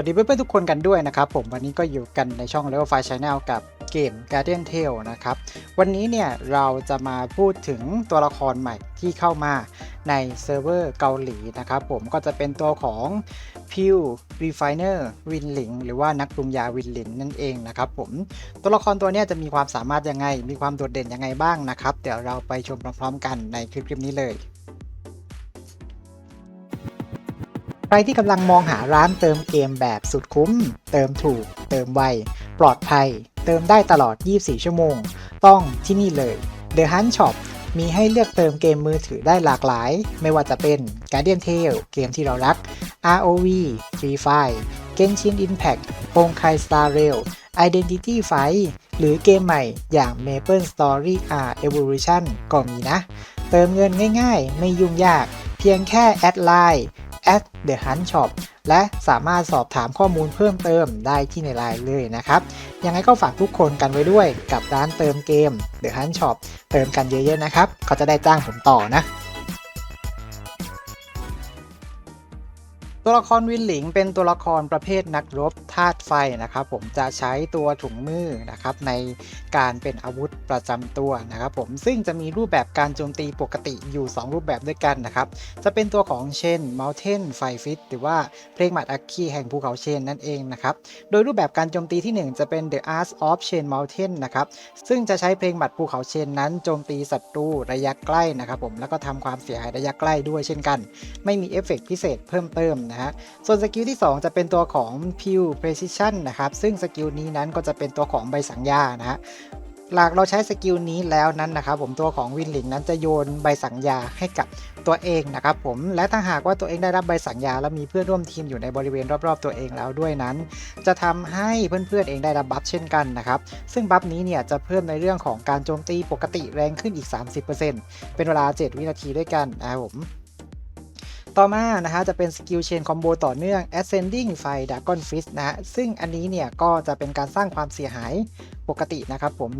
วัสดีเพื่อนๆทุกคนกันด้วยนะครับผมวันนี้ก็อยู่กันในช่อง Level 5 Channel กับเกม Guardian Tale นะครับ วันนี้เนี่ยเราจะมาพูดถึงตัวละครใหม่ที่เข้ามาในเซิร์ฟเวอร์เกาหลีนะครับผมก็จะเป็นตัวของ p e w Refiner วินหลิงหรือว่านักปรุงยาวินหลิงนั่นเองนะครับผมตัวละครตัวนี้จะมีความสามารถยังไง มีความโดดเด่นยังไงบ้างนะครับ เดี๋ยวเราไปชมพร้อมๆกันในคลิปๆนี้เลย ใครที่กำลังมองหาร้านเติมเกมแบบสุดคุ้ม เติมถูก เติมไว ปลอดภัย เติมได้ตลอด 24 ชั่วโมง ต้องที่นี่เลย The Hunt Shop มีให้เลือกเติมเกมมือถือได้หลากหลาย ไม่ว่าจะเป็น Guardian Tale เกมที่เรารัก ROV Free Fire Genshin Impact โ o ง k a i Star Rail Identity Fight หรือเกมใหม่อย่าง Maple Story R Evolution ก็มีนะ เติมเงินง่ายๆ ไม่ยุ่งยาก เพียงแค่แอดไลน์ at the hunt shop และสามารถสอบถามข้อมูลเพิ่มเติมได้ที่ในไลน์เลยนะครับ ยังไงก็ฝากทุกคนกันไว้ด้วยกับร้านเติมเกม The Hunt Shop เติมกันเยอะๆนะครับ เขาจะได้จ้างผมต่อนะ ตัวละครวินหลิงเป็นตัวละครประเภทนักรบธาตุไฟนะครับ ผมจะใช้ตัวถุงมือนะครับในการเป็นอาวุธประจำตัวนะครับ ผมซึ่งจะมีรูปแบบการโจมตีปกติอยู่ 2 รูปแบบด้วยกันนะครับ จะเป็นตัวของเชน Mountain ไฟฟิตหรือว่าเพลงหมัดอัคคีแห่งภูเขาเชนนั่นเองนะครับ โดยรูปแบบการโจมตีที่ 1 จะเป็น The Art of Chain Mountain นะครับ ซึ่งจะใช้เพลงหมัดภูเขาเชนนั้นโจมตีศัตรูระยะใกล้นะครับ ผมแล้วก็ทำความเสียหายระยะใกล้ด้วยเช่นกัน ไม่มีเอฟเฟกต์พิเศษเพิ่มเติมนะฮะ ส่วนสกิลที่ 2 จะเป็นตัวของ Pure Precision นะครับ ซึ่งสกิลนี้นั้นก็จะเป็นตัวของใบสัญญานะฮะหลักเราใช้สกิลนี้แล้วนั้นนะครับผมตัวของวินหลิงนั้นจะโยนใบสัญญาให้กับตัวเองนะครับผมและถ้าหากว่าตัวเองได้รับใบสัญญาแล้วมีเพื่อนร่วมทีมอยู่ในบริเวณรอบๆตัวเองแล้วด้วยนั้น จะทำให้เพื่อนๆเองได้รับบัฟเช่นกันนะครับซึ่งบัฟนี้เนี่ยจะเพิ่มในเรื่องของการโจมตีปกติแรงขึ้นอีก 30%เป็นเวลา 7 วินาทีด้วยกันนะครับผม ต่อมานะฮะจะเป็นสกิลเชนคอมโบต่อเนื่อง ascending ไฟ dragon fist นะฮะซึ่งอันนี้เนี่ยก็จะเป็นการสร้างความเสียหายปกตินะครับผม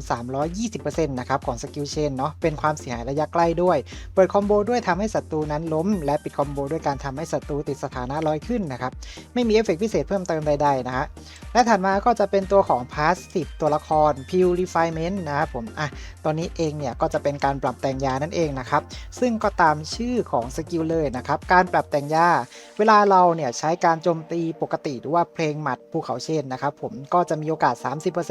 320%นะครับของสกิลเชนเนาะเป็นความเสียหายระยะใกล้ด้วย เปิดคอมโบด้วยทำให้ศัตรูนั้นล้ม และปิดคอมโบด้วยการทำให้ศัตรูติดสถานะลอยขึ้นนะครับ ไม่มีเอฟเฟกต์พิเศษเพิ่มเติมใดๆนะฮะ และถัดมาก็จะเป็นตัวของ passive ตัวละคร purifiement นะครับผมอะตอนนี้เองเนี่ยก็จะเป็นการปรับแต่งยานั่นเองนะครับ ซึ่งก็ตามชื่อของสกิลเลยนะครับ การปรับแต่งยา เวลาเราเนี่ยใช้การโจมตีปกติหรือว่าเพลงหมัดภูเขาเชนนะครับผมก็จะมีโอกาส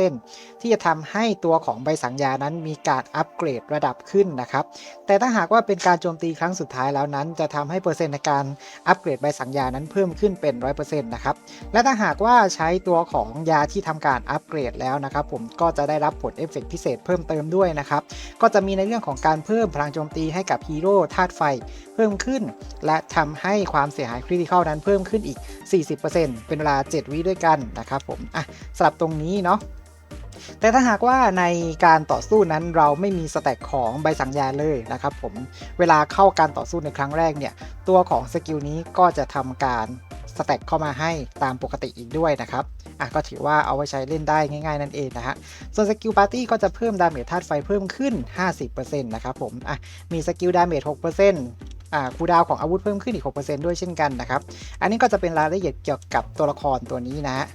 30%ที่จะทำให้ตัวของใบสัญญานั้นมีการอัปเกรดระดับขึ้นนะครับ แต่ถ้าหากว่าเป็นการโจมตีครั้งสุดท้ายแล้วนั้น จะทำให้เปอร์เซ็นต์ในการอัปเกรดใบสัญญานั้นเพิ่มขึ้นเป็น 100%นะครับ และถ้าหากว่าใช้ตัวของยาที่ทำการอัปเกรดแล้วนะครับผมก็จะได้รับผลเอฟเฟกต์พิเศษเพิ่มเติมด้วยนะครับ ก็จะมีในเรื่องของการเพิ่มพลังโจมตีให้กับฮีโร่ธาตุไฟเพิ่มขึ้น และทำให้ความเสียหายคริติคอลนั้นเพิ่มขึ้นอีก 40%เป็นเวลา 7 วิด้วยกันนะครับผมอะสำหรับตรงนี้เนาะแต่ถ้าหากว่าในการต่อสู้นั้นเราไม่มีสแต็กของใบสัญญาเลยนะครับผมเวลาเข้าการต่อสู้ในครั้งแรกเนี่ย ตัวของสกิลนี้ก็จะทำการสแต็กเข้ามาให้ตามปกติอีกด้วยนะครับ อะก็ถือว่าเอาไว้ใช้เล่นได้ง่ายๆนั่นเองนะฮะ ส่วนสกิลปาร์ตี้ก็จะเพิ่มดาเมจธาตุไฟเพิ่มขึ้น 50%นะครับผม อะ มีสกิลดาเมจ6%อ่าคูดาวของอาวุธเพิ่มขึ้นอีก 6%ด้วยเช่นกันนะครับ อันนี้ก็จะเป็นรายละเอียดเกี่ยวกับตัวละครตัวนี้นะฮะ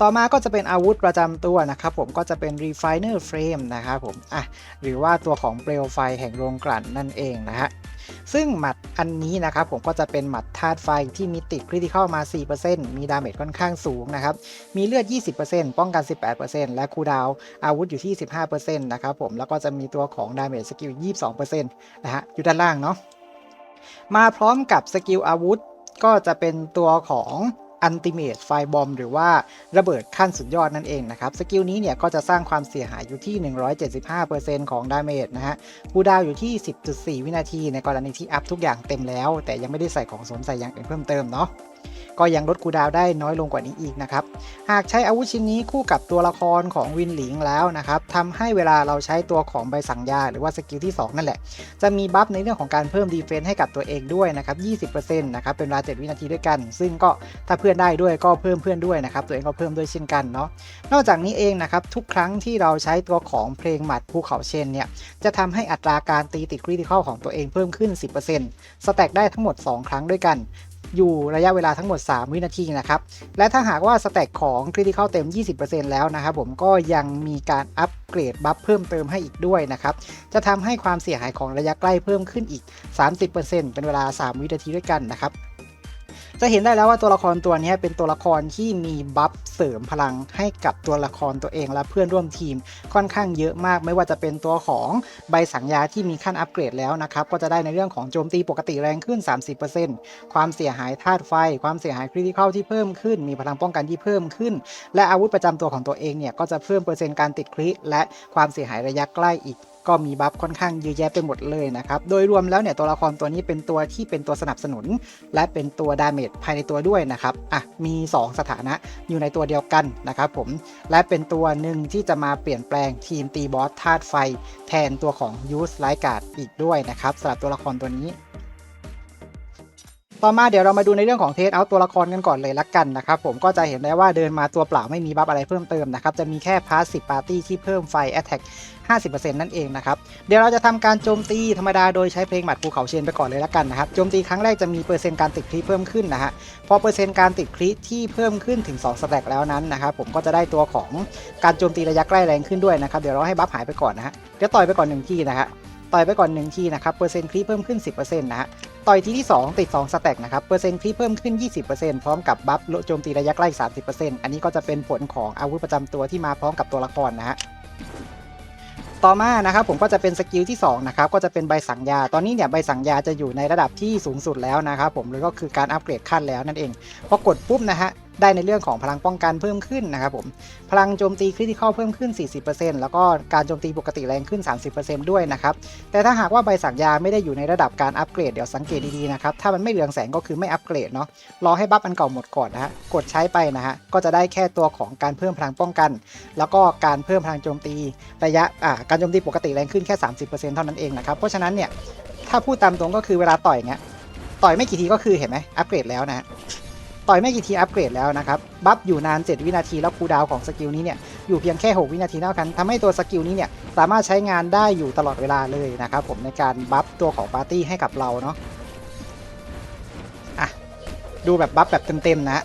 ต่อมาก็จะเป็นอาวุธประจำตัวนะครับผมก็จะเป็น Refiner Frame นะครับผม อะ หรือว่าตัวของเปลวไฟแห่งโรงกลั่นนั่นเองนะฮะ ซึ่งหมัดอันนี้นะครับผมก็จะเป็นหมัดธาตุไฟที่มีติดคริติคอลมา 4%มีดาเมจค่อนข้างสูงนะครับ มีเลือด 20%ป้องกัน 18%และคูดาวอาวุธอยู่ที่ 15%นะครับผมแล้วก็จะมีตัวของดาเมจสกิล 22%นะฮะอยู่ด้านล่างเนาะมาพร้อมกับสกิลอาวุธก็จะเป็นตัวของ อันติเมตไฟบอมหรือว่าระเบิดขั้นสุดยอดนั่นเองนะครับสกิลนี้เนี่ยก็จะสร้างความเสียหายอยู่ที่ 175%ของดาเมจนะฮะคูดาวอยู่ที่ 10.4 วินาที ในกรณีที่อัพทุกอย่างเต็มแล้ว แต่ยังไม่ได้ใส่ของสวมใส่อย่างอื่นเพิ่มเติมเนาะ ก็ยังลดคูดาวได้น้อยลงกว่านี้อีกนะครับ หากใช้อาวุธชิ้นนี้คู่กับตัวละครของวินหลิงแล้วนะครับทำให้เวลาเราใช้ตัวของใบสั่งยาหรือว่าสกิลที่ 2 นั่นแหละ จะมีบัฟในเรื่องของการเพิ่มดีเฟนส์ให้กับตัวเองด้วยนะครับ20%นะครับเป็นเวลา 7 วินาทีด้วยกัน ซึ่งก็ถ้าเพื่อนได้ด้วยก็เพิ่มเพื่อนด้วยนะครับตัวเองก็เพิ่มด้วยเช่นกันเนาะนอกจากนี้เองนะครับทุกครั้งที่เราใช้ตัวของเพลงหมัดภูเขาเชนเนี่ยจะทำให้อัตราการตีติดคริติคอลของตัวเองเพิ่มขึ้น 10%สแต็กได้ทั้งหมด 2 ครั้งด้วยกัน อยู่ระยะเวลาทั้งหมด 3 วินาทีนะครับ และถ้าหากว่าสแต็กของคริติคอลเต็ม 20%แล้วนะครับผมก็ยังมีการอัปเกรดบัฟเพิ่มเติมให้อีกด้วยนะครับ จะทำให้ความเสียหายของระยะใกล้เพิ่มขึ้นอีก 30%เป็นเวลา 3 วินาทีด้วยกันนะครับ จะเห็นได้แล้วว่าตัวละครตัวนี้เป็นตัวละครที่มีบัฟเสริมพลังให้กับตัวละครตัวเองและเพื่อนร่วมทีมค่อนข้างเยอะมาก ไม่ว่าจะเป็นตัวของใบสัญญาที่มีขั้นอัปเกรดแล้วนะครับ ก็จะได้ในเรื่องของโจมตีปกติแรงขึ้น 30%ความเสียหายธาตุไฟ ความเสียหายคริติคอลที่เพิ่มขึ้น มีพลังป้องกันที่เพิ่มขึ้น และอาวุธประจำตัวของตัวเองเนี่ยก็จะเพิ่มเปอร์เซ็นต์การติดคริและความเสียหายระยะใกล้อีกก็มีบัฟค่อนข้างเยอะแยะไปหมดเลยนะครับ โดยรวมแล้วเนี่ยตัวละครตัวนี้เป็นตัวที่เป็นตัวสนับสนุน และเป็นตัวดาเมจภายในตัวด้วยนะครับ อะ มี 2 สถานะอยู่ในตัวเดียวกันนะครับผม และเป็นตัวหนึ่งที่จะมาเปลี่ยนแปลงทีมตีบอสธาตุไฟ แทนตัวของยูสไลกาดอีกด้วยนะครับสำหรับตัวละครตัวนี้ ต่อมาเดี๋ยวเรามาดูในเรื่องของเทสเอาตัวละครกันก่อนเลยละกันนะครับผมก็จะเห็นได้ว่าเดินมาตัวเปล่าไม่มีบัฟอะไรเพิ่มเติมนะครับจะมีแค่พาสซีฟปาร์ตี้ที่เพิ่มไฟแอตแทก50%นั่นเองนะครับ เดี๋ยวเราจะทำการโจมตีธรรมดาโดยใช้เพลงหมัดภูเขาเชนไปก่อนเลยละกันนะครับ โจมตีครั้งแรกจะมีเปอร์เซ็นต์การติดคลิเพิ่มขึ้นนะฮะ พอเปอร์เซ็นต์การติดคลิที่เพิ่มขึ้นถึง2สแต็กแล้วนั้นนะครับผมก็จะได้ตัวของการโจมตีระยะใกล้แรงขึ้นด้วยนะครับ เดี๋ยวเราให้บัฟหายไปก่อนนะฮะ เดี๋ยวต่อยไปก่อนหนึ่งทีนะฮะ ต่อยไปก่อนหนึ่งทีนะครับ เปอร์เซ็นต์คลิเพิ่มขึ้น 10%นะฮะ ต่อยทีที่ 2 ติด 2 สแต็กนะครับ เปอร์เซ็นต์ที่เพิ่มขึ้น 20%พร้อมกับบัฟโจมตีระยะใกล้ 30%อันนี้ก็จะเป็นผลของอาวุธประจำตัวที่มาพร้อมกับตัวละครนะฮะต่อมานะครับผมก็จะเป็นสกิลที่2นะครับก็จะเป็นใบสั่งยา ตอนนี้เนี่ยใบสั่งยาจะอยู่ในระดับที่สูงสุดแล้วนะครับผมหรือก็คือการอัปเกรดขั้นแล้วนั่นเองพอกดปุ๊บนะฮะ ได้ในเรื่องของพลังป้องกันเพิ่มขึ้นนะครับผมพลังโจมตีคริติคอลเพิ่มขึ้น 40%แล้วก็การโจมตีปกติแรงขึ้น 30%ด้วยนะครับแต่ถ้าหากว่าใบสั่งยาไม่ได้อยู่ในระดับการอัปเกรดเดี๋ยวสังเกตดีๆนะครับถ้ามันไม่เหลืองแสงก็คือไม่อัปเกรดเนาะรอให้บัฟอันเก่าหมดก่อนนะฮะกดใช้ไปนะฮะก็จะได้แค่ตัวของการเพิ่มพลังป้องกัน แล้วก็การเพิ่มพลังโจมตีระยะอ่าการโจมตีปกติแรงขึ้นแค่ 30%เท่านั้นเองนะครับเพราะฉะนั้นเนี่ยถ้าพูดตามตรงก็คือเวลาต่อยเงี้ยต่อยไม่กี่ทีก็คือเห็นไหมอัปเกรดแล้วนะฮะ ต่อยไม่กี่ทีอัปเกรดแล้วนะครับ บัฟอยู่นาน 7 วินาทีแล้วคูดาวของสกิลนี้เนี่ยอยู่เพียงแค่ 6 วินาทีเท่ากันทำให้ตัวสกิลนี้เนี่ยสามารถใช้งานได้อยู่ตลอดเวลาเลยนะครับผมในการบัฟตัวของปาร์ตี้ให้กับเราเนาะอะดูแบบบัฟแบบเต็มๆนะฮะ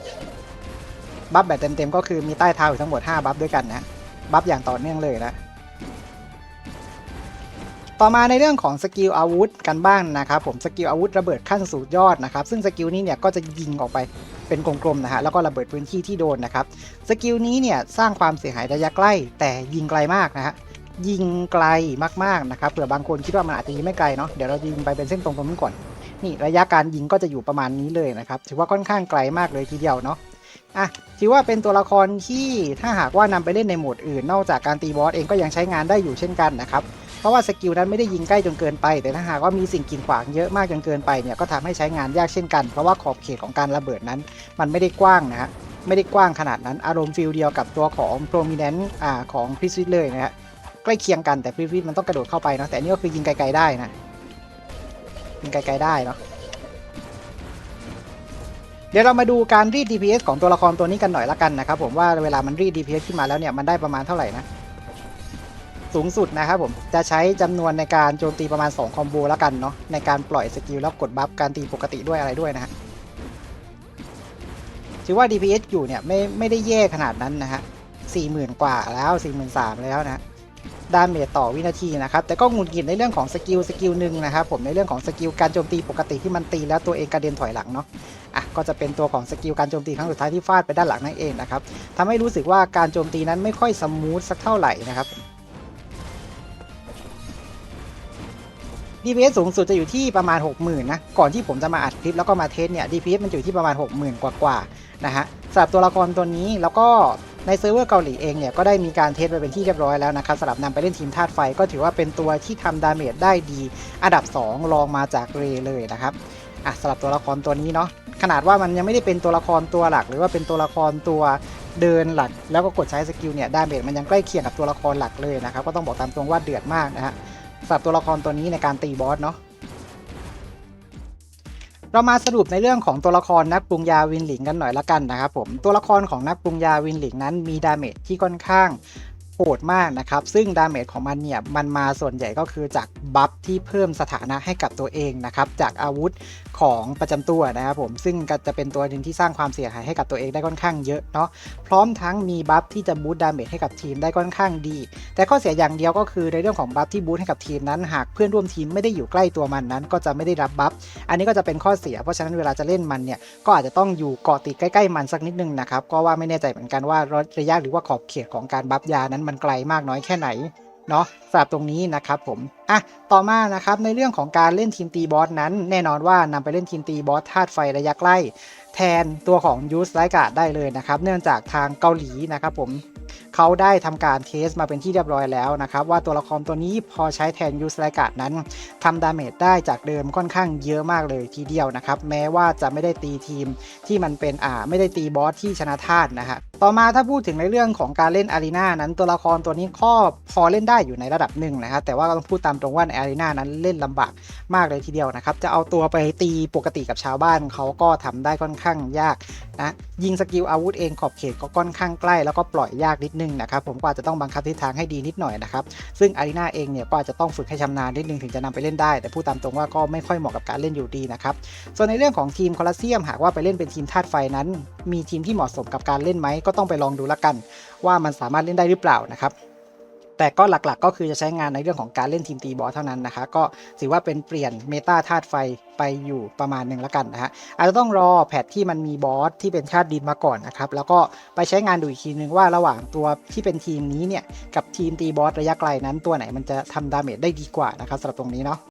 บัฟแบบเต็มๆก็คือมีใต้เท้าอยู่ทั้งหมด 5 บัฟด้วยกันนะ บัฟอย่างต่อเนื่องเลยนะ ต่อมาในเรื่องของสกิลอาวุธกันบ้างนะครับผมสกิลอาวุธระเบิดขั้นสุดยอดนะครับซึ่งสกิลนี้เนี่ยก็จะยิงออกไปเป็นกลมๆนะฮะแล้วก็ระเบิดพื้นที่ที่โดนนะครับสกิลนี้เนี่ยสร้างความเสียหายระยะใกล้ แต่ยิงไกลมากนะฮะยิงไกลมากๆนะครับเผื่อบางคนคิดว่ามันอาจจะยิงไม่ไกลเนาะเดี๋ยวเรายิงไปเป็นเส้นตรงตรงนี้ก่อน นี่ระยะการยิงก็จะอยู่ประมาณนี้เลยนะครับถือว่าค่อนข้างไกลมากเลยทีเดียวเนาะอะถือว่าเป็นตัวละครที่ถ้าหากว่านำไปเล่นในโหมดอื่น นอกจากการตีบอสเองก็ยังใช้งานได้อยู่เช่นกันนะครับ ราะว่าสกิลนั้นไม่ได้ยิงใกล้จนเกินไป แต่ถ้าหากว่ามีสิ่งกีดขวางเยอะมากจนเกินไปเนี่ยก็ทำให้ใช้งานยากเช่นกัน เพราะว่าขอบเขตของการระเบิดนั้น มันไม่ได้กว้างนะฮะไม่ได้กว้างขนาดนั้นอารมณ์ฟิลเดียวกับตัวของ prominent อ่าของพริสวิตเลยนะฮะใกล้เคียงกันแต่พริสวิตมันต้องกระโดดเข้าไปเนาะแต่อันนี่ก็คือยิงไกลๆได้นะยิงไกลๆได้เนาะเดี๋ยวเรามาดูการรีด DPS ของตัวละครตัวนี้กันหน่อยละกันนะครับผมว่าเวลามันรีด DPS ขึ้นมาแล้วเนี่ยมันได้ประมาณเท่าไหร่นะ สูงสุดนะครับผมจะใช้จำนวนในการโจมตีประมาณ 2 คอมโบแล้วกันเนาะในการปล่อยสกิลแล้วกดบัฟการตีปกติด้วยอะไรด้วยนะฮะถือว่า DPS อยู่เนี่ยไม่ไม่ได้แย่ขนาดนั้นนะฮะ40,000กว่าแล้ว43,000แล้วนะดาเมจต่อวินาทีนะครับ แต่ก็หงุดหงิดในเรื่องของสกิลสกิลหนึ่งนะครับผมในเรื่องของสกิลการโจมตีปกติที่มันตีแล้วตัวเองกระเด็นถอยหลังเนาะอะก็จะเป็นตัวของสกิลการโจมตีครั้งสุดท้ายที่ฟาดไปด้านหลังนั่นเองนะครับทำให้รู้สึกว่าการโจมตีนั้นไม่ค่อยสมูทสักเท่าไหร่นะครับ DPS สูงสุดจะอยู่ที่ประมาณ 60,000นะก่อนที่ผมจะมาอัดคลิปแล้วก็มาเทสเนี่ย DPS มันอยู่ที่ประมาณ 60,000กว่ากว่าๆนะฮะสำหรับตัวละครตัวนี้แล้วก็ในเซิร์ฟเวอร์เกาหลีเองเนี่ยก็ได้มีการเทสไปเป็นที่เรียบร้อยแล้วนะครับสำหรับนำไปเล่นทีมธาตุไฟก็ถือว่าเป็นตัวที่ทำดาเมจได้ดี อันดับ 2 รองมาจากเรเลยนะครับอะสำหรับตัวละครตัวนี้เนาะขนาดว่ามันยังไม่ได้เป็นตัวละครตัวหลัก หรือว่าเป็นตัวละครตัวเดินหลัก แล้วก็กดใช้สกิลเนี่ยดาเมจมันยังใกล้เคียงกับตัวละครหลักเลยนะครับก็ต้องบอกตามตรงว่าเดือดมากนะฮะ สำหรับตัวละครตัวนี้ในการตีบอสเนาะเรามาสรุปในเรื่องของตัวละครนักปรุงยาวินหลิงกันหน่อยละกันนะครับผมตัวละครของนักปรุงยาวินหลิงนั้นมีดาเมจที่ค่อนข้าง โหดมากนะครับ ซึ่งดาเมจของมันเนี่ย มันมาส่วนใหญ่ก็คือจากบัฟที่เพิ่มสถานะให้กับตัวเองนะครับ จากอาวุธของประจำตัวนะครับผม ซึ่งก็จะเป็นตัวหนึ่งที่สร้างความเสียหายให้กับตัวเองได้ค่อนข้างเยอะเนาะ พร้อมทั้งมีบัฟที่จะบูตดาเมจให้กับทีมได้ค่อนข้างดี แต่ข้อเสียอย่างเดียวก็คือในเรื่องของบัฟที่บูตให้กับทีมนั้น หากเพื่อนร่วมทีมไม่ได้อยู่ใกล้ตัวมันนั้น ก็จะไม่ได้รับบัฟ อันนี้ก็จะเป็นข้อเสีย เพราะฉะนั้นเวลาจะเล่นมันเนี่ย ก็อาจจะต้องอยู่เกาะติดใกล้ๆมันสักนิดนึงนะครับ ก็ว่าไม่แน่ใจเหมือนกันว่าระยะหรือว่าขอบเขตของการบัฟยานั้นมันไกลมากน้อยแค่ไหนเนาะสำหรับตรงนี้นะครับผมอะต่อมานะครับในเรื่องของการเล่นทีมตีบอสนั้น แน่นอนว่านำไปเล่นทีมตีบอสธาตุไฟระยะใกล้ แทนตัวของยูสไลกาดได้เลยนะครับ เนื่องจากทางเกาหลีนะครับผมเขาได้ทำการเทสมาเป็นที่เรียบร้อยแล้วนะครับ ว่าตัวละครตัวนี้พอใช้แทนยูสไลกาดนั้นทำดาเมจได้จากเดิมค่อนข้างเยอะมากเลยทีเดียวนะครับ แม้ว่าจะไม่ได้ตีทีมที่มันเป็นอ่าไม่ได้ตีบอสที่ชนะธาตุนะฮะต่อมาถ้าพูดถึงในเรื่องของการเล่นอารีนานั้นตัวละครตัวนี้ก็พอเล่นได้อยู่ในระดับหนึ่งนะครับแต่ว่าก็ต้องพูดตามตรงว่าในอารีนานั้นเล่นลำบากมากเลยทีเดียวนะครับจะเอาตัวไปตีปกติกับชาวบ้านเขาก็ทำได้ค่อนข้างยากนะยิงสกิลอาวุธเองขอบเขตก็ค่อนข้างใกล้แล้วก็ปล่อยยากนิดนึงนะครับผมก็อาจจะต้องบังคับทิศทางให้ดีนิดหน่อยนะครับซึ่งอารีนาเองเนี่ยก็อาจจะต้องฝึกให้ชำนาญนิดนึงถึงจะนำไปเล่นได้ แต่พูดตามตรงว่าก็ไม่ค่อยเหมาะกับการเล่นอยู่ดีนะครับส่วนในเรื่องของทีมคอลาเซียมหากว่าไปเล่นเป็นทีมธาตุไฟนั้น มีทีมที่เหมาะสมกับการเล่นไหมก็ต้องไปลองดูละกัน ว่ามันสามารถเล่นได้หรือเปล่านะครับแต่ก็หลักๆก็คือจะใช้งานในเรื่องของการเล่นทีมตีบอสเท่านั้นนะคะ ก็ถือว่าเป็นเปลี่ยนเมตาธาตุไฟไปอยู่ประมาณหนึ่งละกันนะฮะอาจจะต้องรอแพทที่มันมีบอสที่เป็นชาติดินมาก่อนนะครับ แล้วก็ไปใช้งานดูอีกทีนึงว่าระหว่างตัวที่เป็นทีมนี้เนี่ย กับทีมตีบอสระยะไกลนั้นตัวไหนมันจะทำดาเมจได้ดีกว่านะครับสำหรับตรงนี้เนาะ